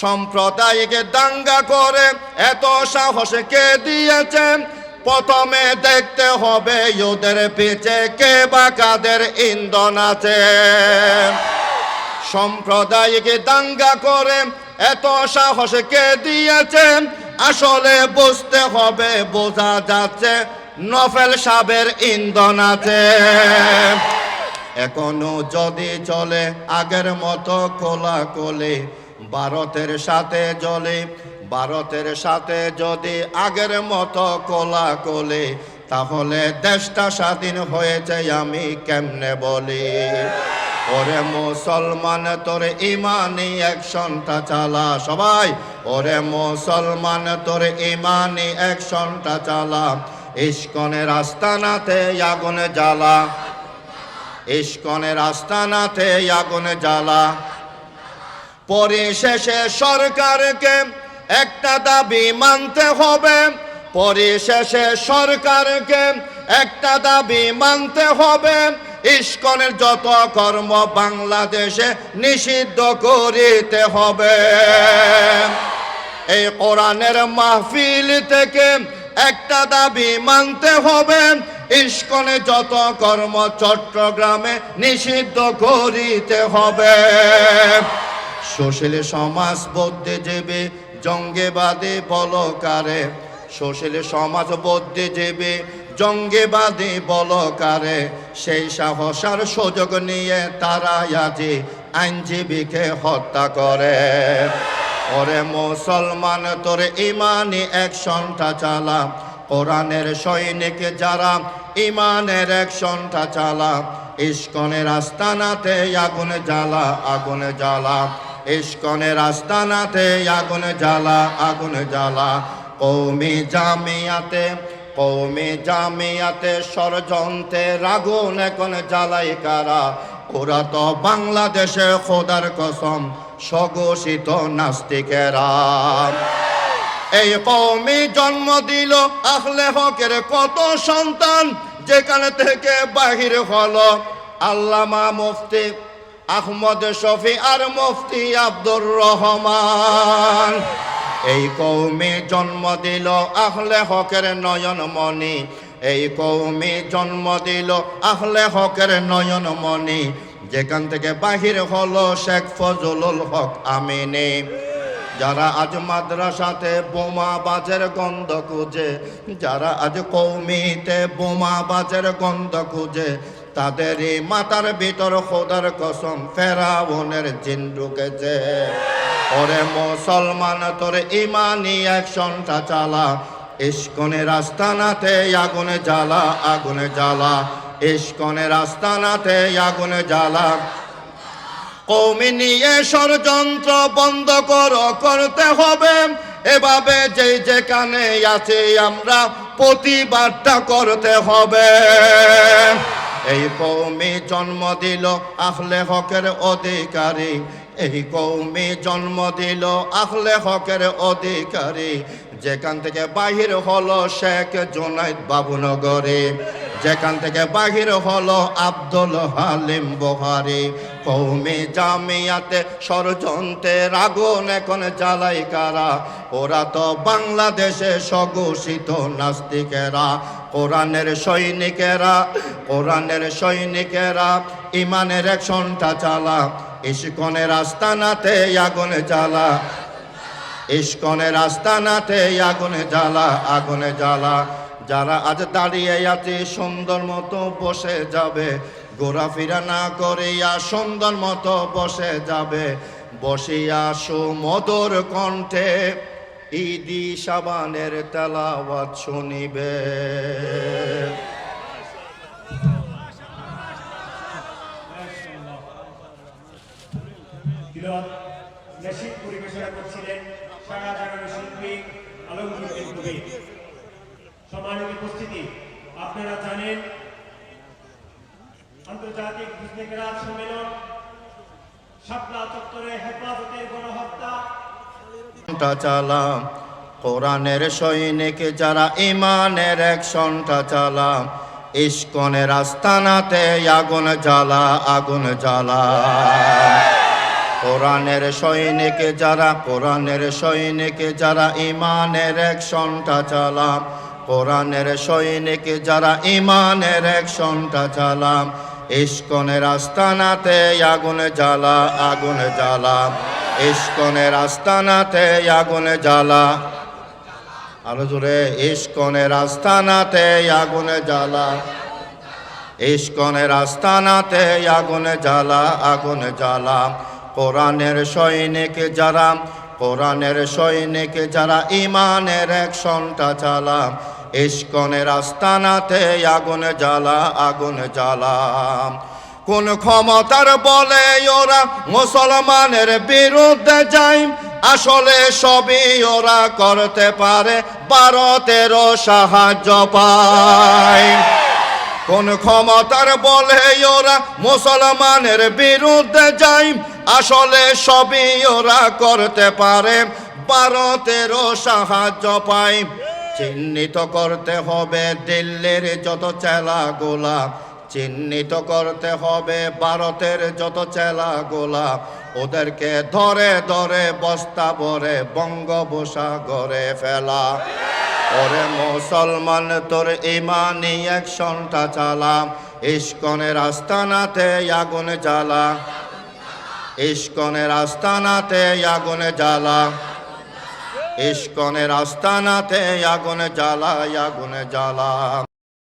সাম্প্রদায়িক দাঙ্গা করে এত সাহস কে দিয়েছেন প্রথমে দেখতে হবে ওদের পিছে কে বা কাদের ইন্ধন আছে। সম্প্রদায়কে দাঙ্গা করে এত সাহস কে দিয়েছে? আসলে বুঝতে হবে, বোঝা যাচ্ছে নফেল সাবের ইন্ধন আছে। এখনও যদি চলে আগের মতো কোলা কোলে ভারতের সাথে জলে ভারতের সাথে যদি আগের মতো কোলা কোলে তাহলে দেশটা স্বাধীন হয়েছে আমি কেমনে বলি? ওরে মুসলমান, তোর ইমানি অ্যাকশনটা চালা সবাই। ওরে মুসলমান, তোর ইমানি অ্যাকশনটা চালা। ইস্কনের আস্তানাতে আগুন জ্বালা। ইস্কনের আস্তানাতে আগুন জ্বালা। পরিশেষে সরকারকে একটা দাবি মানতে হবে। পরিশেষে সরকারকে একটা দাবি মানতে হবে। ইস্কনের যত কর্ম বাংলাদেশে নিষিদ্ধ করিতে হবে। এই কোরআনের মাহফিল থেকে একটা দাবি মানতে হবে। ইস্কনে যত কর্ম চট্টগ্রামে নিষিদ্ধ করিতে হবে। সুশীল সমাজ বুদ্ধিজীবী জঙ্গিবাদী বলকারে। সুশীল সমাজ বুদ্ধিজীবী জঙ্গিবাদী বলকারে। সেই সাহসার সুযোগ নিয়ে তারা আজি আইনজীবীকে হত্যা করে। ওরে মুসলমান, তোর ইমানি অ্যাকশনটা চালা। কোরআনের সৈনিক যারা ইমানের অ্যাকশনটা চালা, ইস্কনের আস্তানাতে আগুন জ্বালা আগুন জ্বালা। ইস্কনের আস্তানাতে আগুন জ্বালা আগুন জ্বালা। কৌমি জামিয়াতে কৌমি জামিয়াতে ষড়যন্ত্রের আগুন এখন জ্বালাই কারা? ওরা তো বাংলাদেশে খোদার কসম, স্বঘোষিত নাস্তিকেরা। এই কৌমি জন্ম দিল আহলে হকের কত সন্তান, যেখানে থেকে বাহির হলো আল্লামা মুফতি আহমদ শফি আর মুফতি আব্দুর রহমান। এই কৌমি জন্ম দিল আহলে হকের নয়ন মণি। এই কৌমি জন্ম দিল আহলে হকের নয়ন মণি। যেখান থেকে বাহির হলো শেখ ফজলুল হক আমিনী। যারা আজ মাদ্রাসাতে বোমা বাজের গন্ধ খুঁজে, যারা আজ কৌমিতে বোমা বাজের গন্ধ খুঁজে তাদেরই মাথার ভিতর খোদার কসম ফেরাউনের জিন ঢুকেছে। ওরে মুসলমান, তোর ইমানি অ্যাকশনটা চালা। ইস্কনের আস্তানাতে আগুনে জ্বালা আগুনে জ্বালা। ইস্কনের আস্তানাতে আগুনে জ্বালা। কৌমি নিয়ে ষড়যন্ত্র বন্ধ করো, করতে হবে। এভাবে যে যেখানে আছে আমরা, প্রতিবাদটা করতে হবে। এই কৌমি জন্ম দিল আহলে হকের অধিকারী। এই কৌমি জন্ম দিল আহলে হকের অধিকারী। যেখান থেকে বাহির হলো শেখ জোনাইদ বাবুনগরে। যেখান থেকে বাহির হলো আব্দুল হালিম বহারি। কৌমি জামিয়াতে ষড়যন্ত্রের আগুন এখন জ্বালাই কারা? ওরা তো বাংলাদেশে স্বঘোষিত নাস্তিকেরা। কোরআনের সৈনিকেরা কোরআনের সৈনিকেরা ইমানের একশনটা চালা। ইস্কনের আস্তানাতে আগুনে জ্বালা। ইস্কনের আস্তানাতে আগুনে জ্বালা আগুনে জ্বালা। যারা আজ দাঁড়িয়ে আছে, সুন্দর মতো বসে যাবে। ঘোরাফেরা না করিয়া সুন্দর মতো বসে যাবে। বসিয়া সুমধুর কণ্ঠে। ঈদি সাবানের তেলাওয়াত শুনিবে। পরিবেশনা করছিলেন উপস্থিতি, আপনারা জানেন আন্তর্জাতিক সম্মেলন শাপলা চত্বরে হেফাজতের গণহত্যা টা চালা কোরআনের সৈনিক যারা ইমানের একশনটা চালা ইস্কনের আস্তানাতে আগুন জ্বালা আগুন জ্বালা। কোরআনের সৈনিক যারা, কোরআনের সৈনিক যারা ইমানের অ্যাকশনটা চালাম, কোরআনের সৈনিক যারা ইমানের অ্যাকশনটা চালাম, ইস্কনের আস্তানাতে আগুন জ্বালা আগুন জ্বালা। ইস্কনের আস্তানাতে আগুন জ্বালা। আরও জোরে ইস্কনের আস্তানাতে আগুন জ্বালা। ইস্কনের আস্তানাতে আগুন জ্বালা আগুন জ্বালা। কোরআনের সৈনিক যারা, কোরআনের সৈনিক যারা ইমানের অ্যাকশনটা চালা। ইস্কনের আস্তানাতে আগুন জ্বালা আগুন জ্বালা। কোন ক্ষমতার বলে ওরা মুসলমানের বিরুদ্ধে যায়। আসলে সবই ওরা করতে পারে, ভারতেরও সাহায্য পায়। কোন ক্ষমতার বলে ওরা মুসলমানের বিরুদ্ধে যায়। আসলে সবই ওরা করতে পারে, ভারতেরও সাহায্য পায়। চিহ্নিত করতে হবে দিল্লির যত চেলা গোলা চিহ্নিত করতে হবে ভারতের যত চেলা গোলা ওদেরকে ধরে ধরে বস্তা ভরে বঙ্গোপসাগরে ফেলা। ওরে মুসলমান, তোর ইমানি অ্যাকশনটা চালা। ইস্কনের আস্তানাতে আগুন জ্বালা। ইস্কনের আস্তানাতে আগুন জ্বালা। ইস্কনের আস্তানাতে আগুন জ্বালা আগুন জ্বালা।